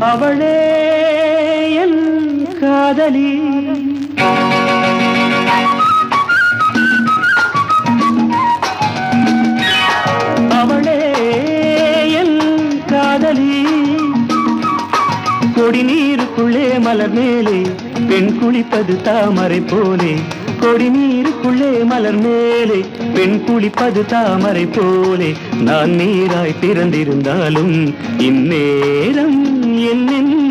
அவளே என் காதலி. அவளே என் காதலி. கொடி நீருக்குள்ளே மலர் மேலே பெண் குளிப்பது தாமரை போலே. கொடி நீருக்குள்ளே மலர் மேலே பெண் குளிப்பது தாமரை போலே. நான் நீராய் பிறந்திருந்தாலும் இந்நேரம் என்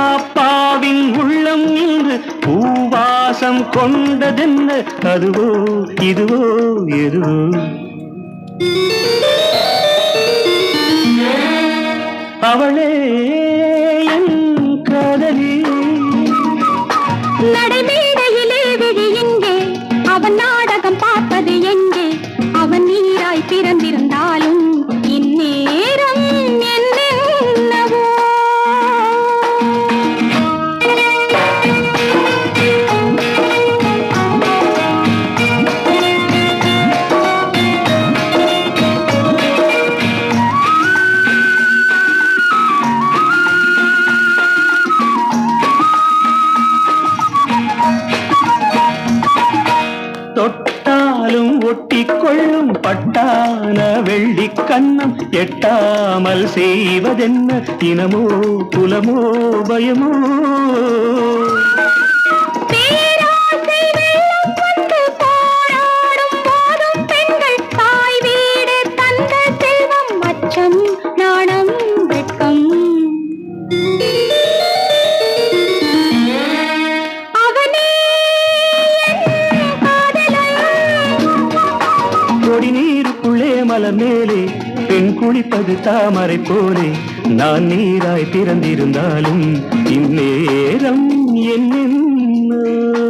அப்பாவின் உள்ளம் இன்று பூவாசம் கொண்டதென்ன? அதுவோ இதுவோ எதுவோ அவளே என் காதலி. കണ്ടാലും ഒട്ടിക്കൊള്ളും പട്ടാന വെള്ളിക്കണ്ണം. എട്ടാമൽ ചെയ്വതെന്ന് ദിനമോ കുലമോ ഭയമോ? நீருக்குள்ளே மலர் மேலே பெண் குளிப்பது தாமரை போலே. நான் நீராய் பிறந்திருந்தாலும் இந்நேரம் என்னென்ன?